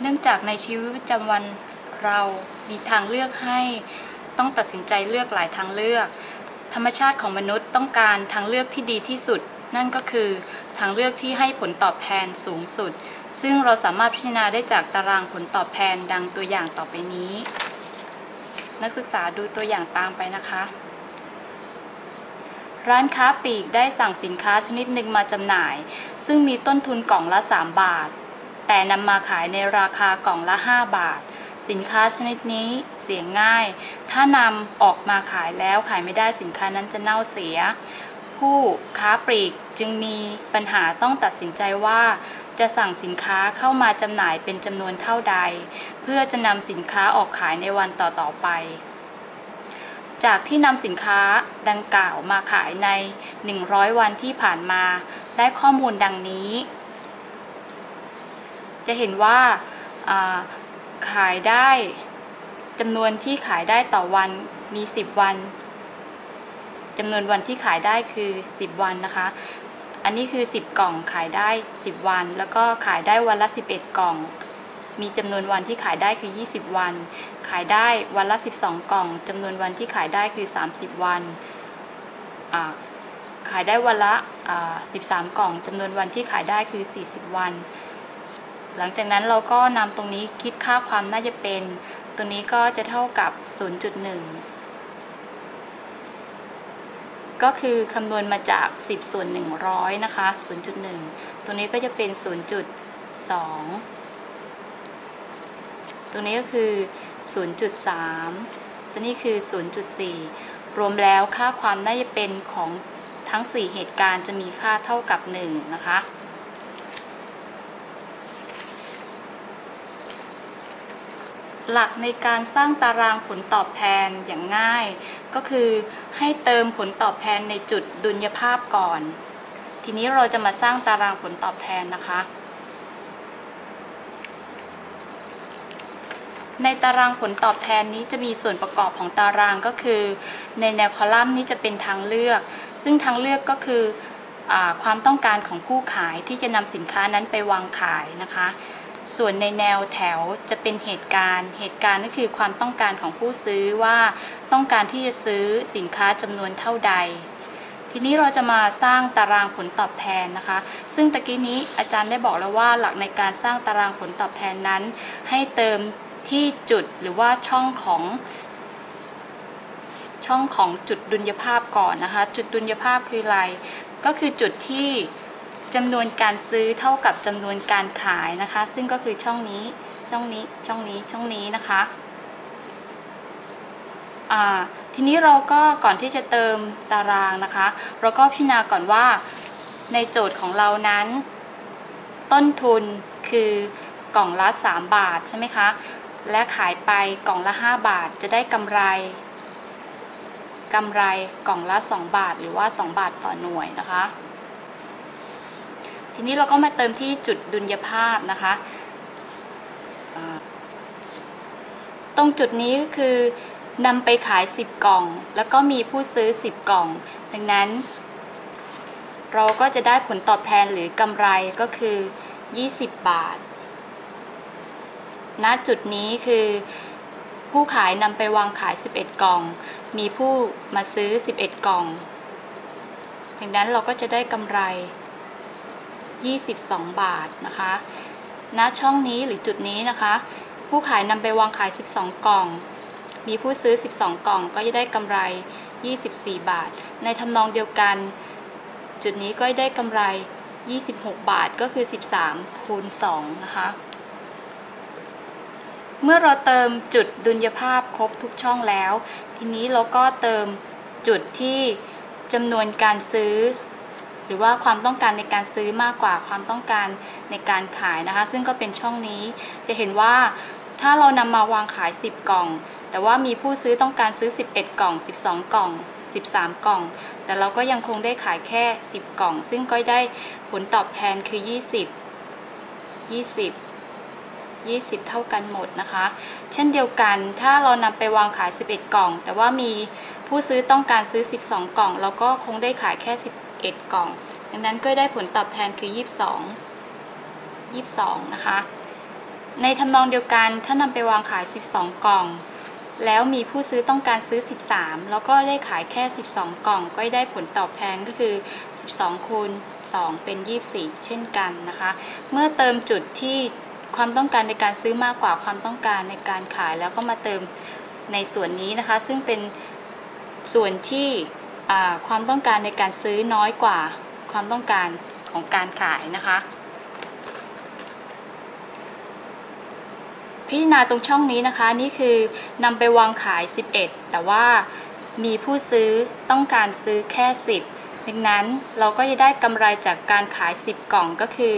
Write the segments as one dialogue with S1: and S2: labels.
S1: เนื่องจากในชีวิตประจำวันเรามีทางเลือกให้ต้องตัดสินใจเลือกหลายทางเลือก ธรรมชาติของมนุษย์ต้องการทางเลือกที่ดีที่สุด นั่นก็คือทางเลือกที่ให้ผลตอบแทนสูงสุด ซึ่งเราสามารถพิจารณาได้จากตารางผลตอบแทนดังตัวอย่างต่อไปนี้ นักศึกษาดูตัวอย่างตามไปนะคะ ร้านค้าปลีกได้สั่งสินค้าชนิดหนึ่งมาจำหน่าย ซึ่งมีต้นทุนกล่องละ 3 บาท แต่นำมาขายในราคากล่องละ 5 บาท สินค้าชนิดนี้เสียง่าย ถ้านำออกมาขายแล้วขายไม่ได้สินค้านั้นจะเน่าเสีย ผู้ค้าปลีกจึงมีปัญหาต้องตัดสินใจว่า จะสั่งสินค้าเข้ามาจำหน่ายเป็นจำนวนเท่าใด เพื่อจะนำสินค้าออกขายในวันต่อๆไปจากที่นำสินค้าดังกล่าวมาขายใน 100 วันที่ผ่านมา ได้ข้อมูลดังนี้ จะเห็นว่าขายได้จำนวนที่ขายได้ต่อวันมี 10 วันจำนวนวันที่ขายได้คือ 10 วันนะคะ อันนี้คือ 10 กล่องขายได้ 10 วัน แล้วก็ขายได้วันละ 11 กล่อง มีจำนวนวันที่ขายได้คือ 20 วัน ขายได้วันละ 12 กล่องจำนวนวันที่ขายได้คือ 30 วัน ขายได้วันละ 13 กล่องจำนวนวันที่ขายได้คือ 40 วัน หลังจากนั้นเราก็นำตรงนี้คิดค่าความน่าจะเป็น ตัวนี้ก็จะเท่ากับ 0.1 ก็คือคำนวณมาจาก 10 ส่วน 100 นะคะ 0.1 ตัวนี้ก็จะเป็น 0.2 ตัวนี้ก็คือ 0.3 ตัวนี้คือ 0.4 รวมแล้วค่าความน่าจะเป็นของทั้ง 4 เหตุการณ์จะมีค่าเท่ากับ 1 นะคะ หลักในการสร้างตารางผลตอบแทนอย่างง่าย ก็คือให้เติมผลตอบแทนในจุดดุลยภาพก่อน ทีนี้เราจะมาสร้างตารางผลตอบแทนนะคะ ในตารางผลตอบแทนนี้จะมีส่วนประกอบของตารางก็คือ ในแนวคอลัมน์นี้จะเป็นทางเลือก ซึ่งทางเลือกก็คืออความต้องการของผู้ขายที่จะนำสินค้านั้นไปวางขายนะคะ ส่วนในแนวแถวจะเป็นเหตุการณ์ เหตุการณ์ก็คือความต้องการของผู้ซื้อว่าต้องการที่จะซื้อสินค้าจำนวนเท่าใด ทีนี้เราจะมาสร้างตารางผลตอบแทนนะคะ ซึ่งตะกี้นี้อาจารย์ได้บอกแล้วว่าหลักในการสร้างตารางผลตอบแทนนั้น ให้เติมที่จุดหรือว่าช่องของช่องของจุดดุลยภาพก่อนนะคะ จุดดุลยภาพคืออะไร ก็คือจุดที่ จำนวนการซื้อเท่ากับจำนวนการขายนะคะ ซึ่งก็คือช่องนี้ช่องนี้ช่องนี้ช่องนี้นะคะทีนี้เราก็ก่อนที่จะเติมตารางนะคะ เราก็พิจารณาก่อนว่าในโจทย์ของเรานั้น ต้นทุนคือกล่องละ 3 บาทใช่ไหมคะ และขายไปกล่องละ 5 บาทจะได้กำไรกำไรกล่องละ 2 บาทหรือว่า 2 บาทต่อหน่วยนะคะ ทีนี้เราก็มาเติมที่จุดดุลยภาพนะคะตรงจุดนี้ก็คือนำไปขาย 10 กล่อง แล้วก็มีผู้ซื้อ 10 กล่อง ดังนั้น เราก็จะได้ผลตอบแทนหรือกำไรก็คือ 20 บาท ณ จุดนี้คือ ผู้ขายนำไปวางขาย 11 กล่อง มีผู้มาซื้อ 11 กล่อง ดังนั้นเราก็จะได้กำไร 22 บาทนะคะณช่องนี้หรือจุดนี้นะคะ ผู้ขายนำไปวางขาย 12 กล่อง มีผู้ซื้อ 12 กล่องก็จะได้กำไร 24 บาท ในทำนองเดียวกัน จุดนี้ก็ได้กำไร 26 บาทก็คือ 13 คูณ 2 นะคะ เมื่อเราเติมจุดดุลยภาพครบทุกช่องแล้ว ทีนี้เราก็เติมจุดที่จำนวนการซื้อ หรือว่าความต้องการในการซื้อมากกว่าความต้องการในการขายนะคะ ซึ่งก็เป็นช่องนี้จะเห็นว่าถ้าเรานำมาวางขาย 10 กล่อง แต่ว่ามีผู้ซื้อต้องการซื้อ 11 กล่อง 12 กล่อง 13 กล่อง แต่เราก็ยังคงได้ขายแค่ 10 กล่อง ซึ่งก็ได้ผลตอบแทนคือ 20 20 20 เท่ากันหมดนะคะ เช่นเดียวกันถ้าเรานำไปวางขาย 11 กล่อง แต่ว่ามีผู้ซื้อต้องการซื้อ 12 กล่อง เราก็คงได้ขายแค่ 10 11 กล่อง ดังนั้นก็ได้ผลตอบแทนคือ 22 22 นะคะ ในทำนองเดียวกันถ้านำไปวางขาย 12 กล่อง แล้วมีผู้ซื้อต้องการซื้อ 13 แล้วก็ได้ขายแค่ 12 กล่อง ก็ได้ผลตอบแทนก็คือ 12 คูณ 2 เป็น 24 เช่นกันนะคะ เมื่อเติมจุดที่ความต้องการในการซื้อมากกว่าความต้องการในการขายแล้วก็มาเติมในส่วนนี้นะคะ ซึ่งเป็นส่วนที่ ความต้องการในการซื้อน้อยกว่าความต้องการของการขายนะคะ พิจารณาตรงช่องนี้นะคะนี่คือนำไปวางขาย 11 แต่ว่ามีผู้ซื้อต้องการซื้อแค่ 10 ดังนั้นเราก็จะได้กำไรจากการขาย 10 กล่องก็คือ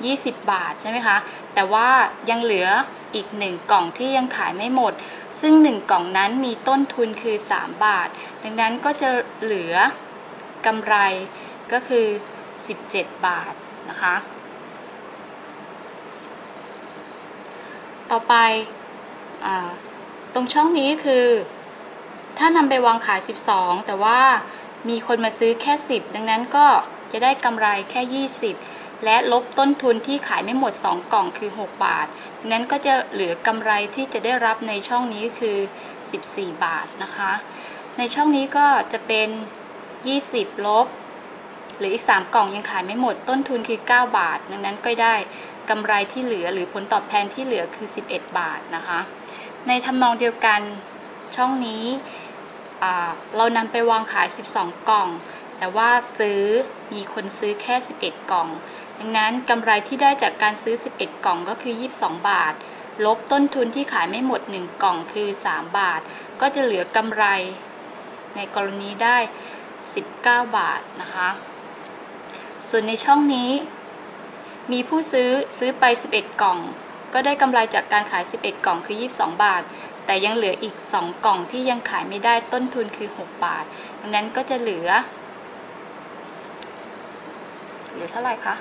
S1: 20 บาทใช่ไหมคะ แต่ว่ายังเหลือ อีก 1 กล่องที่ยังขายไม่หมด ซึ่ง 1 กล่องนั้นมีต้นทุนคือ 3 บาท ดังนั้นก็จะเหลือกำไรก็คือ 17 บาทนะคะ ต่อไปอตรงช่องนี้คือ ถ้านำไปวางขาย 12 แต่ว่ามีคนมาซื้อแค่ 10 ดังนั้นก็จะได้กำไรแค่ 20 และลบต้นทุนที่ขายไม่หมด 2 กล่องคือ 6 บาท นั้นก็จะเหลือกำไรที่จะได้รับในช่องนี้คือ 14 บาทนะคะ ในช่องนี้ก็จะเป็น 20 ลบ หรืออีก 3 กล่องยังขายไม่หมด ต้นทุนคือ 9 บาท ดังนั้นก็ได้กำไรที่เหลือหรือผลตอบแทนที่เหลือคือ 11 บาทนะคะ ในทำนองเดียวกันช่องนี้เรานำไปวางขาย 12 กล่อง แต่ว่าซื้อมีคนซื้อแค่ 11 กล่อง ดังนั้นกำไรที่ได้จากการซื้อ 11 กล่องก็คือ 22 บาท ลบต้นทุนที่ขายไม่หมด 1 กล่องคือ 3 บาท ก็จะเหลือกำไรในกรณีได้ 19 บาทนะคะ ส่วนในช่องนี้ มีผู้ซื้อซื้อไป 11 กล่อง ก็ได้กำไรจากการขาย 11 กล่องคือ 22 บาท แต่ยังเหลืออีก 2 กล่องที่ยังขายไม่ได้ต้นทุนคือ 6 บาท ดังนั้นก็จะเหลือ หลือเท่าไหร่คะ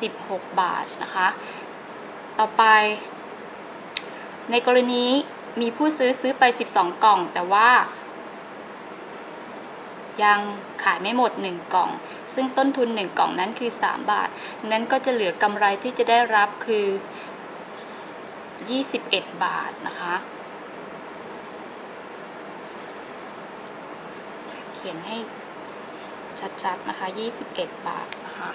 S1: 16 บาทนะคะ ต่อไป ในกรณีมีผู้ซื้อซื้อไป 12 กล่อง แต่ว่า ยังขายไม่หมด 1 กล่อง ซึ่งต้นทุน 1 กล่องนั้นคือ 3 บาท นั้นก็จะเหลือกำไรที่จะได้รับคือ 21 บาทนะคะ ขียนให้ชัดๆนะคะ 21 บาทนะคะ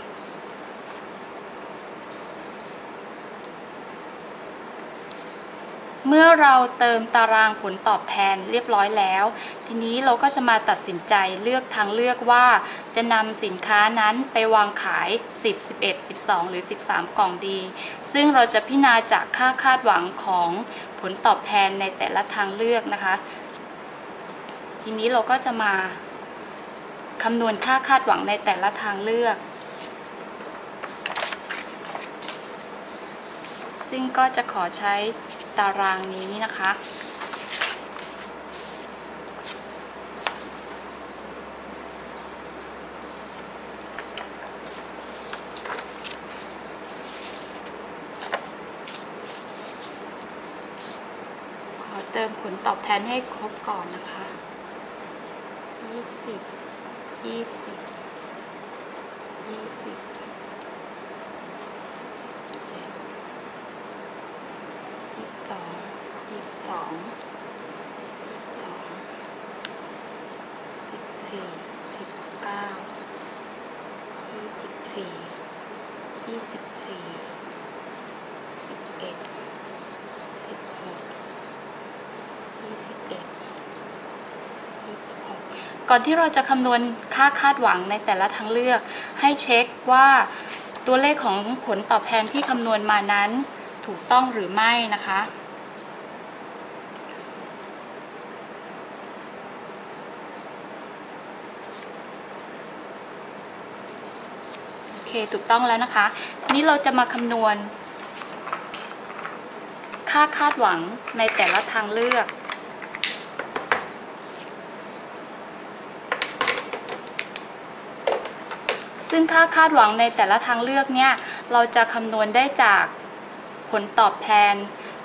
S1: เมื่อเราเติมตารางผลตอบแทนเรียบร้อยแล้ว ทีนี้เราก็จะมาตัดสินใจเลือกทางเลือกว่า จะนำสินค้านั้นไปวางขาย 10 11 12 หรือ 13 กล่องดี ซึ่งเราจะพิจารณาจากค่าคาดหวังของผลตอบแทนในแต่ละทางเลือกนะคะ ทีนี้เราก็จะมา คำนวณค่าคาดหวังในแต่ละทางเลือก ซึ่งก็จะขอใช้ตารางนี้นะคะ ขอเติมผลตอบแทนให้ครบก่อนนะคะ20 ยี่สิบยี่สิบสิบเจ็ดยี่สองยี่สิบสองสองสิบสี่สิบเก้ายี่สิบสี่ยี่สิบสี่สิบเอ็ดสิบหกยี่สิบเอ็ดยี่สิบห ก่อนที่เราจะคำนวณค่าคาดหวังในแต่ละทางเลือก ให้เช็คว่าตัวเลขของผลตอบแทนที่คำนวณมานั้นถูกต้องหรือไม่นะคะเคถูกต้องแล้วนะคะ นี้เราจะมาคำนวณ ค่าคาดหวังในแต่ละทางเลือก ซึ่งค่าคาดหวังในแต่ละทางเลือกเนี่ยเราจะคำนวณได้จากผลตอบแทน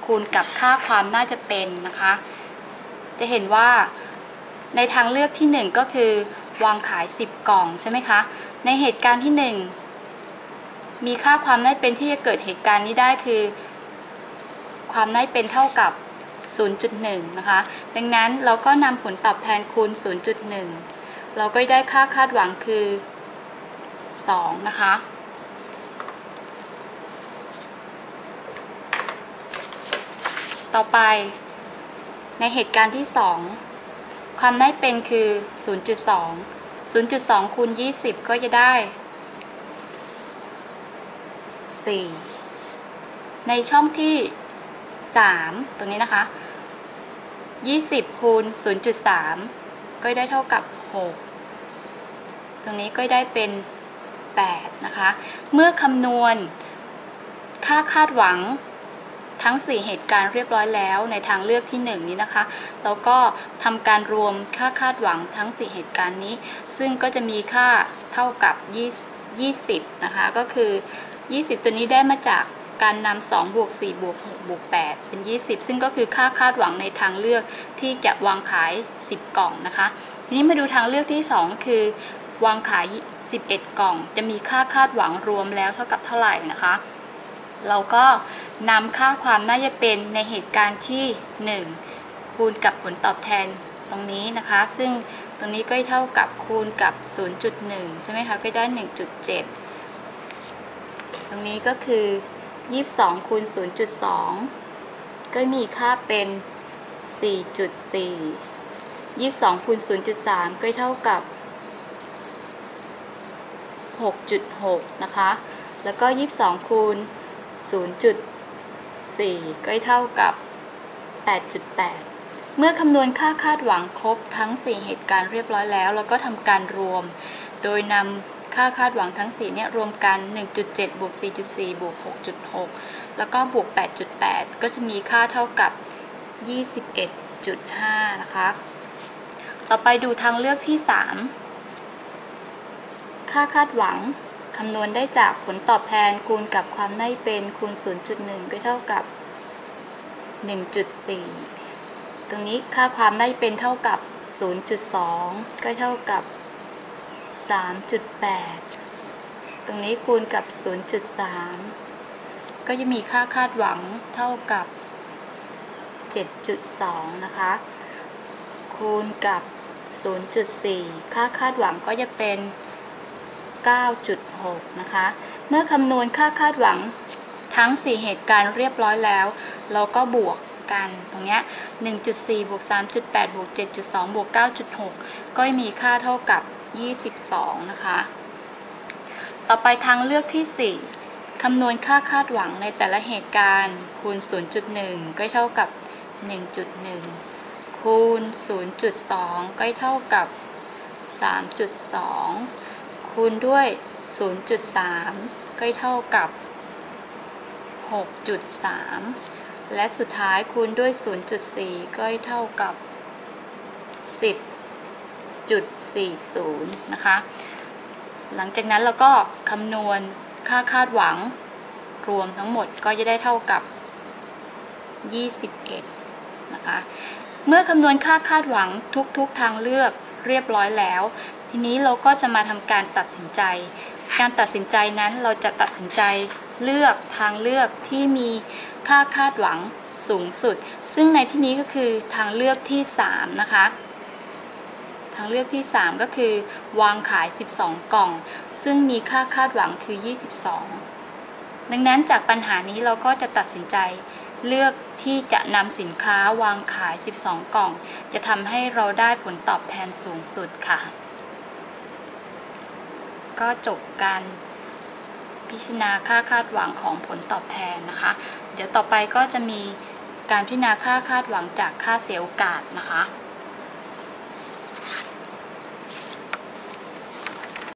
S1: คูณกับค่าความน่าจะเป็นนะคะ จะเห็นว่าในทางเลือกที่ 1 ก็คือ วางขาย 10 กล่องใช่ไหมคะ ในเหตุการณ์ที่ 1 มีค่าความน่าเป็นที่จะเกิดเหตุการณ์นี้ได้คือ ความน่าเป็นเท่ากับ 0.1 นะคะ ดังนั้นเราก็นำผลตอบแทนคูณ 0.1 เราก็ได้ค่าคาดหวังคือ 2 นะคะ ต่อไปในเหตุการณ์ที่ 2 ความได้เป็นคือ 0.2 0.2คูณ20 ก็จะได้ 4 ในช่องที่ 3 ตรงนี้นะคะ 20คูณ0.3 ก็ได้เท่ากับ 6 ตรงนี้ก็ได้เป็น 8 นะคะ เมื่อคำนวณค่าคาดหวังทั้ง 4 เหตุการณ์เรียบร้อยแล้วในทางเลือกที่ 1 นี้นะคะเราก็ทำการรวมค่าคาดหวังทั้ง 4 เหตุการณ์นี้ ซึ่งก็จะมีค่าเท่ากับ 20 นะคะ ก็คือ 20 ตัวนี้ได้มาจากการนำ2บวก4บวก6บวก8เป็น 20 ซึ่งก็คือค่าคาดหวังในทางเลือกที่จะวางขาย 10 กล่องนะคะ ทีนี้มาดูทางเลือกที่ 2 คือ วางขาย 11 กล่อง จะมีค่าคาดหวังรวมแล้วเท่ากับเท่าไหร่นะคะ เราก็นำค่าความน่าจะเป็นในเหตุการณ์ที่ 1 คูณกับผลตอบแทนตรงนี้นะคะ ซึ่งตรงนี้ก็เท่ากับคูณกับ 0.1 ใช่ไหมคะ ก็ได้ 1.7 ตรงนี้ก็คือ 22 คูณ 0.2 ก็มีค่าเป็น 4.4 22คูณ0.3 ก็เท่ากับ 6.6 นะคะ แล้วก็ 22 คูณ 0.4 ก็เท่ากับ 8.8 เมื่อคำนวณค่าคาดหวังครบทั้ง 4 เหตุการณ์เรียบร้อยแล้วเราก็ทำการรวม โดยนำค่าคาดหวังทั้ง 4 เนี่ยรวมกัน 1.7 บวก 4.4 บวก 6.6 แล้วก็บวก 8.8 ก็จะมีค่าเท่ากับ 21.5 นะคะ ต่อไปดูทางเลือกที่ 3 ค่าคาดหวังคำนวณได้จากผลตอบแทนคูณกับความได้เป็นคูณ 0.1 ก็เท่ากับ 1.4 ตรงนี้ค่าความได้เป็นเท่ากับ 0.2 ก็เท่ากับ 3.8 ตรงนี้คูณกับ 0.3 ก็จะมีค่าคาดหวังเท่ากับ 7.2 นะคะ คูณกับ 0.4 ค่าคาดหวังก็จะเป็น 9.6 นะคะ เมื่อคำนวณค่าคาดหวังทั้ง 4 เหตุการณ์เรียบร้อยแล้ว เราก็บวกกันตรงนี้ 1.4 บวก 3.8 บวก 7.2 บวก 9.6 ก็มีค่าเท่ากับ 22 นะคะ ต่อไปทางเลือกที่ 4 คำนวณค่าคาดหวังในแต่ละเหตุการณ์คูณ 0.1 ก็เท่ากับ 1.1 คูณ 0.2 ก็เท่ากับ 3.2 คูณด้วย 0.3 ก็เท่ากับ 6.3 และสุดท้ายคูณด้วย 0.4 ก็เท่ากับ 10.40 นะคะ หลังจากนั้นเราก็คำนวณค่าคาดหวังรวมทั้งหมดก็จะได้เท่ากับ 21 นะคะ เมื่อคำนวณค่าคาดหวังทุกๆทางเลือกเรียบร้อยแล้ว ทีนี้เราก็จะมาทำการตัดสินใจ การตัดสินใจนั้นเราจะตัดสินใจเลือกทางเลือกที่มีค่าคาดหวังสูงสุด ซึ่งในที่นี้ก็คือทางเลือกที่ 3 นะคะ ทางเลือกที่ 3 ก็คือ วางขาย 12 กล่อง ซึ่งมีค่าคาดหวังคือ 22 ดังนั้นจากปัญหานี้เราก็จะตัดสินใจเลือกที่จะนำสินค้าวางขาย 12 กล่อง จะทำให้เราได้ผลตอบแทนสูงสุดค่ะ ก็จบการพิจารณาค่าคาดหวังของผลตอบแทนนะคะ เดี๋ยวต่อไปก็จะมีการพิจารณาค่าคาดหวังจากค่าเสียโอกาสนะคะ